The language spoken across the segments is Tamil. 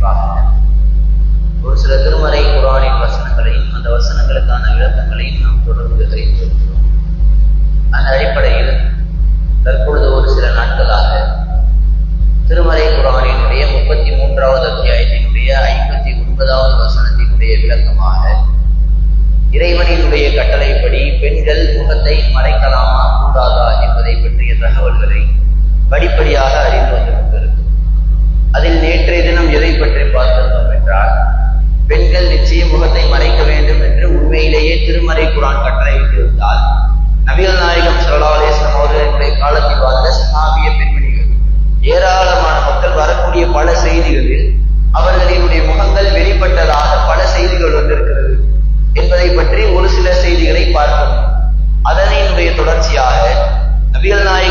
குறிப்பாக ஒரு சில திருமறை குரானின் வசனங்களையும் அந்த வசனங்களுக்கான விளக்கங்களையும் நாம் தொடர்ந்து அறிந்திருக்கிறோம். அந்த அடிப்படையில் தற்பொழுது ஒரு சில நாட்களாக திருமறை குரானினுடைய முப்பத்தி மூன்றாவது அத்தியாயத்தினுடைய ஐம்பத்தி ஒன்பதாவது வசனத்தினுடைய விளக்கமாக இறைவனினுடைய கட்டளைப்படி பெண்கள் முகத்தை மறைக்கலாமா கூடாதா என்பதை பற்றிய தகவல்களை படிப்படியாக அறிந்து வந்து கொண்டிருக்கும் அதில் நேற்றைய தினம் எதை பற்றி பார்த்திருந்தோம் என்றால் பெண்கள் நிச்சயம் முகத்தை மறைக்க வேண்டும் என்று உண்மையிலேயே திருமறை குரான் கட்டளையிட்டிருந்தால் நபிகள் நாயகம் சல்லா அலிஸ்லாம் அவர்களுடைய காலத்தில் வாழ்ந்த சஹாபிய பெண்மணிகள் ஏராளமான மக்கள் வரக்கூடிய பல செய்திகளில் அவர்களினுடைய முகங்கள் வெளிப்பட்டதாக பல செய்திகள் வந்திருக்கிறது என்பதை பற்றி ஒரு சில செய்திகளை பார்க்கணும் அதனினுடைய தொடர்ச்சியாக நபிகள் நாயகம்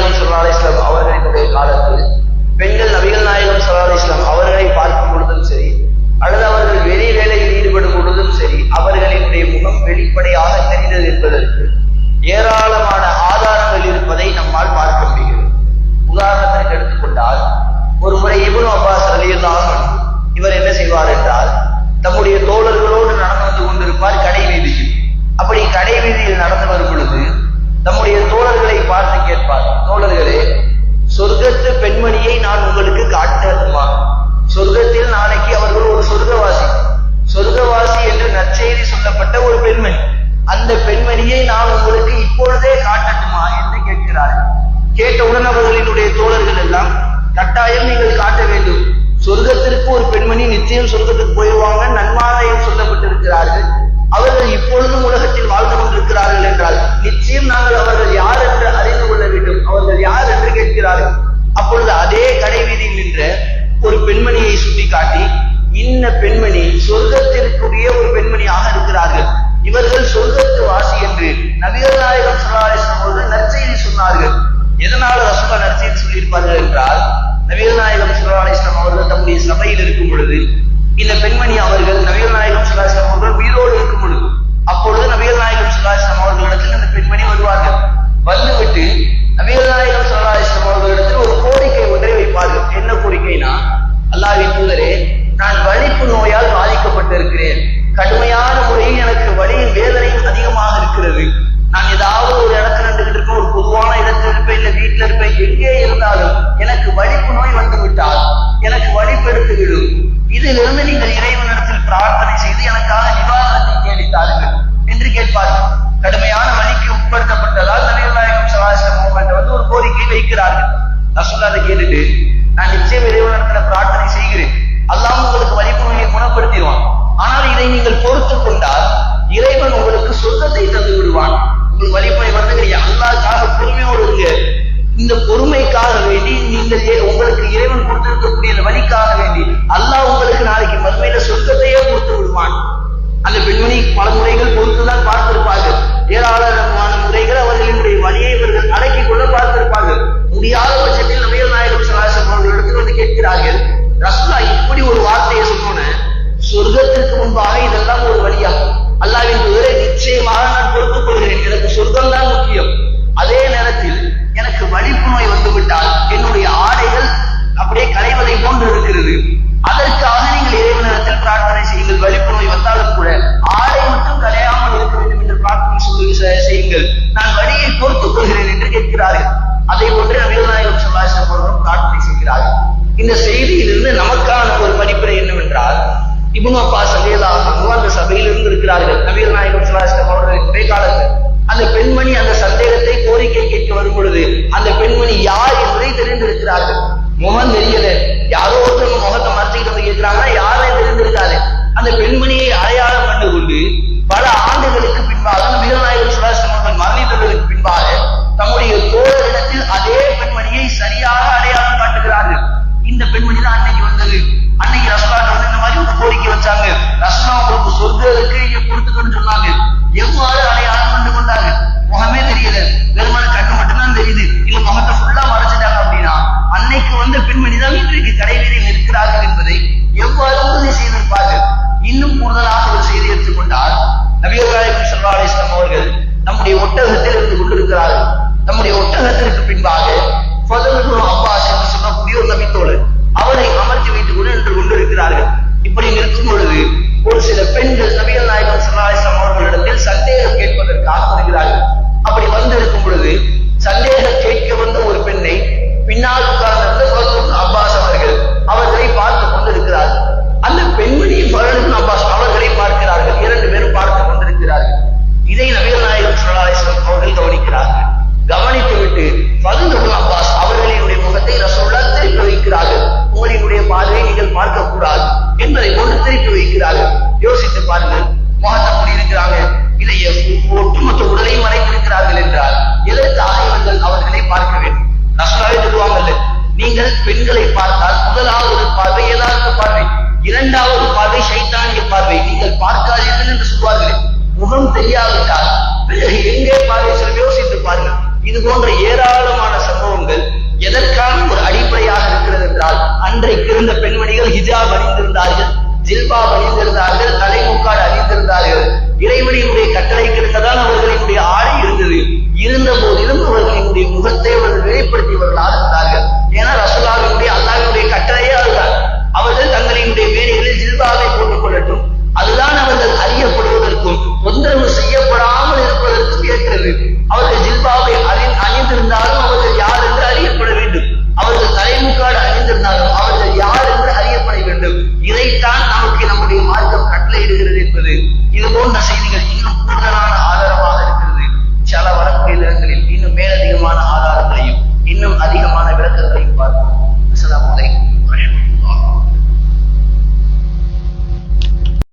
கட்டாயம் நீங்கள் காட்ட வேண்டும். சொர்க்கத்திற்கு ஒரு பெண்மணி நிச்சயம் சொர்க்கத்துக்கு போயிடுவாங்க நன்மாராயம் சொல்லப்பட்டிருக்கிறார்கள். அவர்கள் இப்பொழுதும் உலகத்தில் வாழ்ந்து கொண்டிருக்கிறார்கள் என்றால் நிச்சயம் நாங்கள் அவர்கள் யார் என்று அறிந்து கொள்ள வேண்டும். அவர்கள் யார் என்று கேட்கிறார்கள். அப்பொழுது அதே கடை வீதியில் நின்ற ஒரு பெண்மணியை சுட்டிக்காட்டி இன்ன பெண்மணி சொர்க்கத்திற்குரிய ஒரு பெண்மணியாக இருக்கிறார்கள். இவர்கள் சொர்க்கத்து வாசி என்று நபிகள் நாயகம் சுல்லாசம் இருந்து நீங்கள் இறைவனிடத்தில் பிரார்த்தனை செய்து எனக்காக நிவாரணத்தை கேளித்தார்கள் என்று கேட்பார்கள். கடுமையான வழிக்கு உட்படுத்தப்பட்டதால் நபிகள் நாயகம் சலாசம் அவங்கள்ட்ட வந்து ஒரு கோரிக்கை வைக்கிறார்கள். நான் அதை கேட்டுட்டு நான் நிச்சயம் இறைவனிடத்துல பிரார்த்தனை செய்கிறேன். அல்லாம உங்களுக்கு வலிப்பு குணப்படுத்திடுவான். ஆனால் இதை நீங்கள் பொறுத்து கொண்டால் இறைவன் உங்களுக்கு சொர்க்கத்தை தந்து விடுவான். உங்களுக்கு வலிப்பை வந்துங்க அல்லாக்காக பொறுமையோடு இருங்க. இந்த பொறுமைக்காக வேண்டி நீங்கள் உங்களுக்கு இறைவன் கொடுத்திருக்கக்கூடிய வழிக்காக வேண்டி இருக்கிறார்கள் அதை ஒன்று நபிகள் நாயகம் அவர்களும் பிரார்த்தனை செய்கிறார்கள். இந்த செய்தியிலிருந்து நமக்கான ஒரு படிப்பினை என்னவென்றால் இபுன் அப்பா ரலியல்லாஹு அந்த சபையிலிருந்து இருக்கிறார்கள். நபிகள் நாயகம் ஸல்லல்லாஹு அவர்களின் இடைக்காலத்தில் அந்த பெண்மணி அந்த சந்தேகத்தை கோரிக்கை கேட்க வரும் பொழுது அந்த பெண்மணி யார் என்பதை தெரிந்திருக்கிறார்கள். முகம் தெரியல. நம்முடைய ஒட்டகத்தில் இருந்து கொண்டிருக்கிறார்கள். நம்முடைய ஒட்டகத்திற்கு பின்பாக அப்பாஸ் என்று சொல்லக்கூடிய ஒரு நபித்தோழர் அவரை அமர்த்தி வைத்துக் கொண்டு நின்று கொண்டிருக்கிறார்கள். இப்படி நிற்கும் பெண்களை பார்த்தால் முதலாவது பார்வை யதார்த்த பார்வை இரண்டாவது பார்வை சைத்தானிய பார்வை. நீங்கள் பார்க்காதீர்கள் என்று சொல்வார்கள். முகம் தெரியாவிட்டால் பிறகு எங்கே பார்வை செல்ல யோசித்து பாருங்கள். இது போன்ற ஏராளமான சம்பவங்கள் எதற்கான ஒரு அடிப்படையாக இருக்கிறது என்றால் அன்றைக்கு இருந்த பெண்மணிகள் ஹிஜாப் அணிந்திருந்தார்கள் ஜில்பா அணிந்திருந்தார்கள் தலைமுக்காடு அணிந்திருந்தார்கள். இறைவனியுடைய கட்டளைக்கு